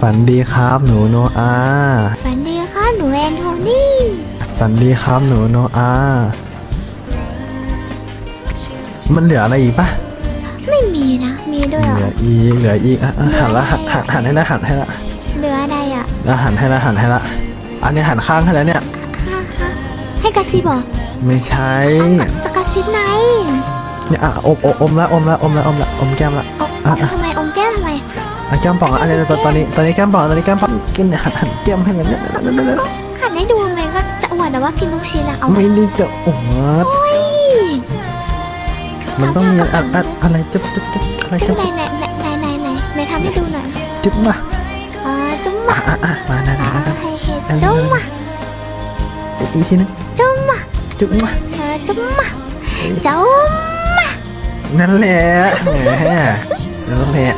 ฝันดีครับหนูโนอาฝันดีค่ะหนูแอนโทนี่ ฝันดีครับหนูโนอา มันเหลืออะไรอีกปะไม่มีนะ มีด้วยเหเหรลือออีกเหลืออีกอะอะหันละหันหันหันให้ละหันให้ละเหลืออะไรอะอะหันให้ละหันให้ละอันนี้หันข้างให้แล้วเนี่ย ฮะฮะให้กระซิบบอกไม่ใช่จะกระซิบไหนเนี่ยอะอมอมอมละอมละอมละอมละอมแก้มละอมอมทำไมอมแก้มทำไม อะแก้มป่องอะอันนี้ตอนตอนนี้ตอนนี้แก้มป่องตอนนี้แก้มป่องกินหันหันแก้มให้มันเนี่ยเนี่ยเนี่ยเนี่ยหันให้ดูเลยว่าจะอวดหรือว่ากินลูกชิ้นอะเอาไม่ได้จะอวดโอ้ยมันต้องมีอะอะอะไรจุ๊บจุ๊บจุ๊บอะไรจุ๊จุ๊บไหนไหนไหนไหนไหนไหนทำให้ดูหน่อยจุ๊บมาอ่าจุ๊บมาอะอะมานั่นอ่านั่นให้ให้จุ๊บมาอีกทีนึงจุ๊บมาจุ๊บมาจุ๊บมาจุ๊บนั่นแหละนั่นแหละ